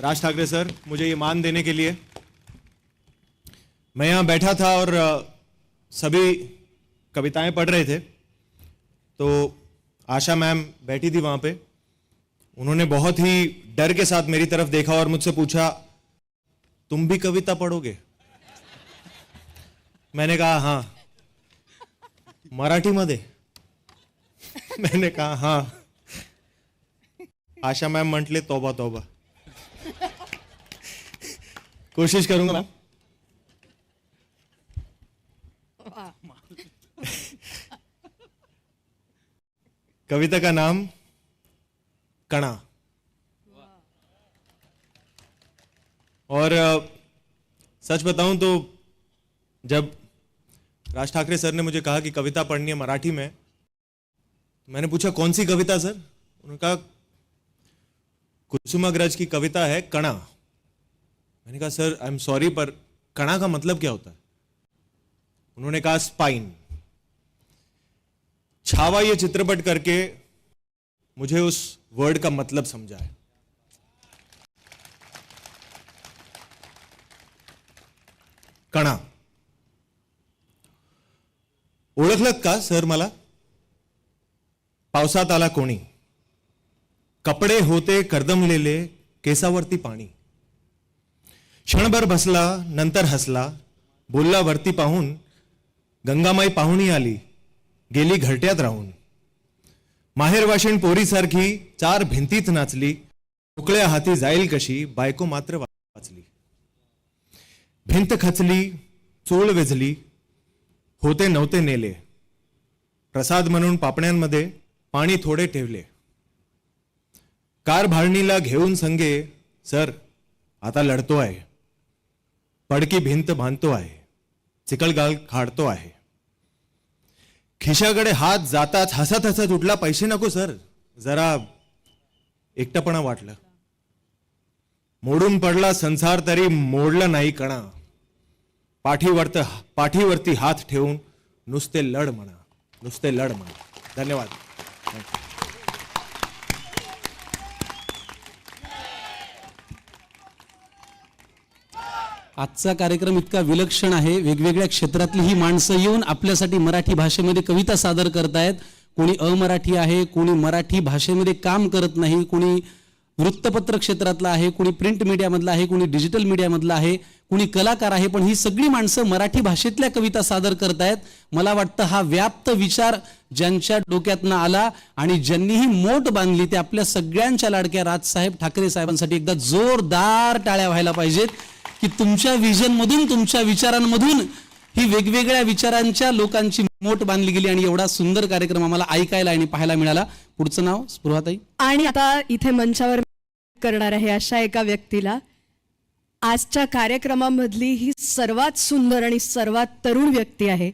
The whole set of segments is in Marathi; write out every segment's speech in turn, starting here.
राज ठाकरे सर, मुझे ये मान देने के लिए। मैं यहाँ बैठा था और सभी कविताएँ पढ़ रहे थे। तो आशा मैम बैठी थी वहाँ पे। उन्होंने बहुत ही डर के साथ मेरी तरफ़ देखा और मुझसे पूछा, तुम भी कविता पढ़ोगे? मैंने कहा हाँ। मराठी मध्ये? मैंने कहा हाँ। आशा मैम म्हटले, तोबा तोबा। कोशिश करूँगा मैम। कविता का नाम कणा। और सच बताऊँ तो जब राज ठाकरे सर ने मुझे कहा कि कविता पढ़नी है मराठी में मैंने पूछा, कौन सी कविता सर? उन्होंने कहा, कुसुमाग्रज की कविता है कणा। मैंने कहा सर आई एम सॉरी पर कणा का मतलब क्या होता है? उन्होंने कहा स्पाइन छावा ये चित्रपट करके मुझे उस वर्ड का मतलब समझा है। कणा। ओळखलत का सर मला? पावसात आला कोणी? कपडे होते कर्दमलेले केसावरती पाणी. क्षणभर बसला नंतर हसला. बोलला वरती पाहून गंगामाई पाहुणी आली. गेली घरट्यात राहून. माहेर वाशिण पोरीसारखी चार भिंतीत नाचली. उकळ्या हाती जाईल कशी बायको मात्र वाचली. भिंत खचली चोळ वेझली होते नव्हते नेले. प्रसाद म्हणून पापण्यांमध्ये पाणी थोडे ठेवले. कार भाळणीला घेऊन संगे सर आता लढतो आहे पडकी भिंत बांधतो आहे चिकलगाल खाडतो आहे. खिशाकडे हात जाताच हसत हसत उठला पैसे नको सर. जरा एकटपणा वाटलं. मोडून पडला संसार तरी मोडला नाही कणा. पाठीवरत पाठीवरती हात ठेवून नुसते लढ म्हणा नुसते लढ म्हणा. धन्यवाद. आजचा कार्यक्रम इतका विलक्षण आहे. वेगवेगळ्या क्षेत्रातली ही माणसं येऊन आपल्यासाठी मराठी भाषेमध्ये कविता सादर करतायत. कोणी अमराठी आहे कोणी मराठी भाषेमध्ये काम करत नाही कोणी वृत्तपत्र क्षेत्रातला आहे कोणी प्रिंट मीडियामधला आहे कोणी डिजिटल मीडियामधला आहे कोणी कलाकार आहे पण ही सगळी माणसं मराठी भाषेतल्या कविता सादर करतायत. मला वाटतं हा व्याप्त विचार ज्यांच्या डोक्यातनं आला आणि ज्यांनी ही मोठ बांधली ते आपल्या सगळ्यांच्या लाडक्या राजसाहेब ठाकरे साहेबांसाठी एकदा जोरदार टाळ्या व्हायला पाहिजेत. की तुमच्या विजन मधून तुमच्या विचारांमधून ही वेगवेगळ्या विचारांच्या लोकांची मोठ बांधली गेली आणि एवढा सुंदर कार्यक्रम आम्हाला ऐकायला आणि पाहायला मिळाला. पुढचं नाव स्पृहाताई. आणि आता इथे मंचावर करणार आहे अशा एका व्यक्तीला. आजच्या कार्यक्रमामधली ही सर्वात सुंदर आणि सर्वात तरुण व्यक्ती आहे.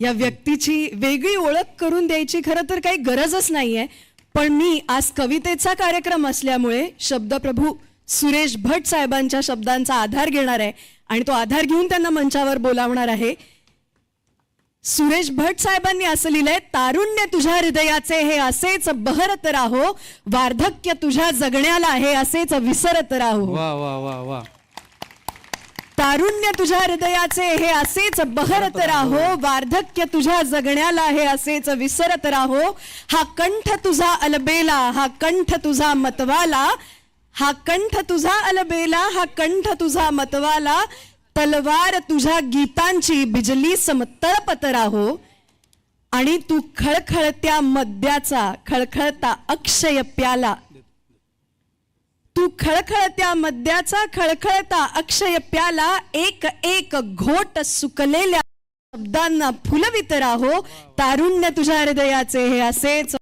या व्यक्तीची वेगळी ओळख करून द्यायची खरं तर काही गरजच नाहीये. पण मी आज कवितेचा कार्यक्रम असल्यामुळे शब्दप्रभू सुरेश भट साहेबांच्या शब्दांचा आधार घेणार आहे आणि तो आधार घेऊन त्यांना मंचावर बोलावणार आहे. सुरेश भट साहेबांनी असं लिहिलंय तारुण्य तुझ्या हृदयाचे हे असेच बहरत राहो वार्धक्य तुझ्या जगण्याला हे असेच विसरत राहो. वा वा वा वा. तारुण्य तुझ्या हृदयाचे हे असेच बहरत राहो वार्धक्य तुझ्या जगण्याला हे असेच विसरत राहो. हा कंठ तुझा अलबेला हा कंठ तुझा मतवाला हा कंठ तुझा अलबेला हा कंठ तुझा मतवाला तलवार तुझ्या गीतांची बिजली समतळपत राहो. आणि तू खळखळत्या मद्याचा खळखळता अक्षय प्याला. तू खळखळत्या मद्याचा खळखळता अक्षय प्याला एक एक घोट सुकलेल्या शब्दांना फुलवित राहो. तारुण्य तुझ्या हृदयाचे हे असेच